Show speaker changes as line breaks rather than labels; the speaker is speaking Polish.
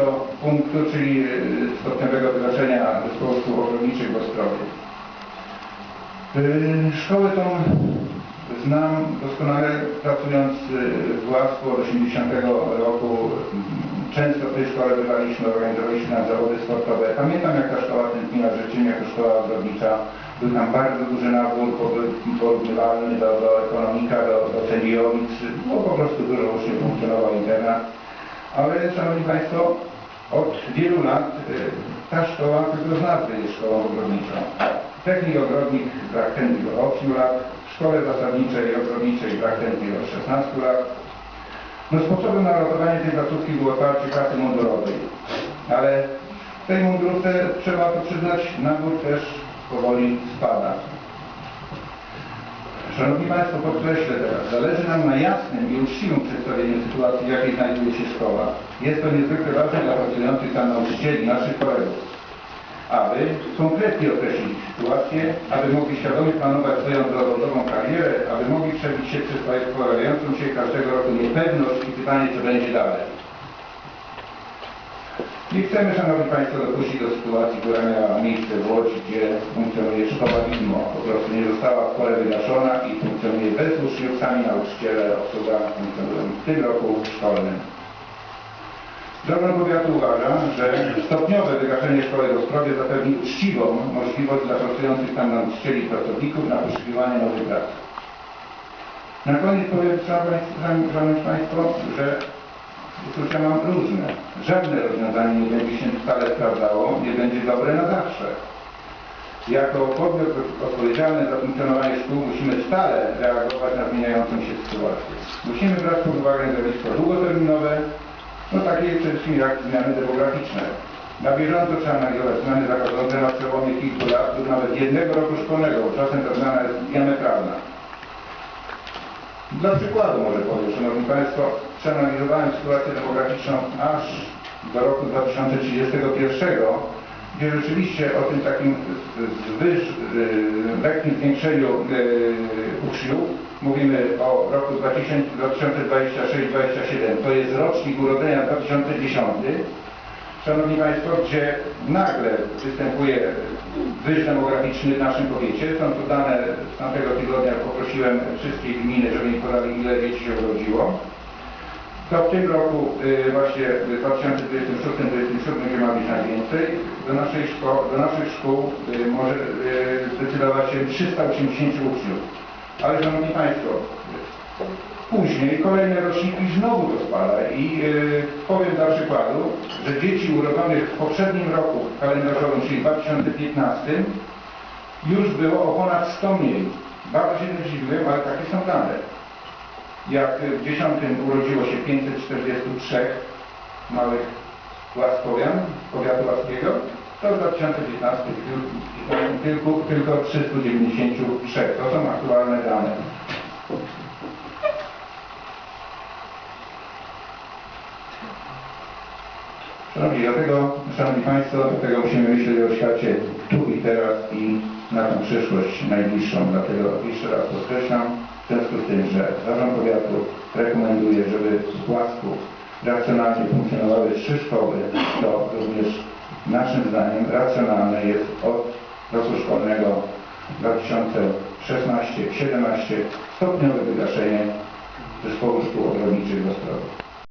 pierwszego punktu, czyli y, stopniowego wygaszenia zespołów szkół ogrodniczych w Ostrowie. Y, Szkołę tą znam doskonale pracując y, w Łasku od 80 roku. Często w tej szkole bywaliśmy, organizowaliśmy nam zawody sportowe. Pamiętam jak ta szkoła tętniła życiem jako szkoła ogrodnicza. Był tam bardzo duży nabór porównywalny do, do ekonomika, do, do sędziowic. Było po prostu dużo uczniów, funkcjonował internat. Ale Szanowni Państwo, od wielu lat y, ta szkoła tylko nazwy jest szkołą ogrodniczą. Technik ogrodnik brak od 8 lat, w szkole zasadniczej i ogrodniczej brak od 16 lat. No sposobem na ratowanie tej placówki było otwarcie klasy mundurowej. Ale w tej mundurce, trzeba to przyznać, nabór też powoli spada. Szanowni Państwo, podkreślę teraz, zależy nam na jasnym i uczciwym przedstawieniu sytuacji, w jakiej znajduje się szkoła. Jest to niezwykle ważne dla pracujących tam nauczycieli, naszych kolegów, aby konkretnie określić sytuację, aby mogli świadomie planować swoją zawodową karierę, aby mogli przebić się przez pojawiającą się każdego roku niepewność i pytanie, co będzie dalej. Nie chcemy, Szanowni Państwo, dopuścić do sytuacji, która miała miejsce w Łodzi, gdzie funkcjonuje szkoła widmo. Po prostu nie została w porę wygaszona i funkcjonuje bez uczniów, sami nauczyciele, obsługa funkcjonują w tym roku szkolnym. Zarząd powiatu uważa, że stopniowe wygaszenie szkoły w Ostrowie zapewni uczciwą możliwość dla pracujących tam nauczycieli i pracowników na poszukiwanie nowych prac. Na koniec powiem, Szanowni Państwo, że mam różne. Żadne rozwiązanie nie będzie się wcale sprawdzało, nie będzie dobre na zawsze. Jako podmiot odpowiedzialny za funkcjonowanie szkół musimy stale reagować na zmieniającą się sytuację. Musimy brać pod uwagę zjawisko długoterminowe, no takie przede wszystkim jak zmiany demograficzne. Na bieżąco trzeba analizować zmiany zachodzące na przełomie kilku lat lub nawet jednego roku szkolnego, czasem ta zmiana jest diametralna. Dla przykładu może powiem, Szanowni Państwo, przeanalizowałem sytuację demograficzną aż do roku 2031, gdzie rzeczywiście o tym takim zwyż, lekkim zwiększeniu yy, uczniów, mówimy o roku 2026-2027, to jest rocznik urodzenia 2010, Szanowni Państwo, gdzie nagle występuje wyż demograficzny w naszym powiecie. Są to dane z tamtego tygodnia, poprosiłem wszystkie gminy, żeby mi podali ile dzieci się urodziło. To w tym roku y, właśnie w 2026-2027, gdzie ma być najwięcej, do, naszej szko- do naszych szkół y, może y, zdecydować się 380 uczniów. Ale Szanowni Państwo, Później kolejne roczniki znowu to spada i yy, powiem dla przykładu, że dzieci urodzonych w poprzednim roku kalendarzowym, czyli 2015, już było o ponad 100 mniej. Bardzo się zdziwiłem, ale takie są dane. Jak w 10 urodziło się 543 małych łaskowian powiatu łaskiego, to w 2015 tylko, tylko 393. To są aktualne dane. Szanowni, dlatego, Szanowni Państwo, dlatego musimy myśleć o świecie tu i teraz i na tą przyszłość najbliższą. Dlatego jeszcze raz podkreślam, w związku z tym, że Zarząd Powiatu rekomenduje, żeby w Płasku racjonalnie funkcjonowały trzy szkoły, to również naszym zdaniem racjonalne jest od roku szkolnego 2016-17 stopniowe wygaszenie zespołu szkół ogrodniczych w Ostrowie.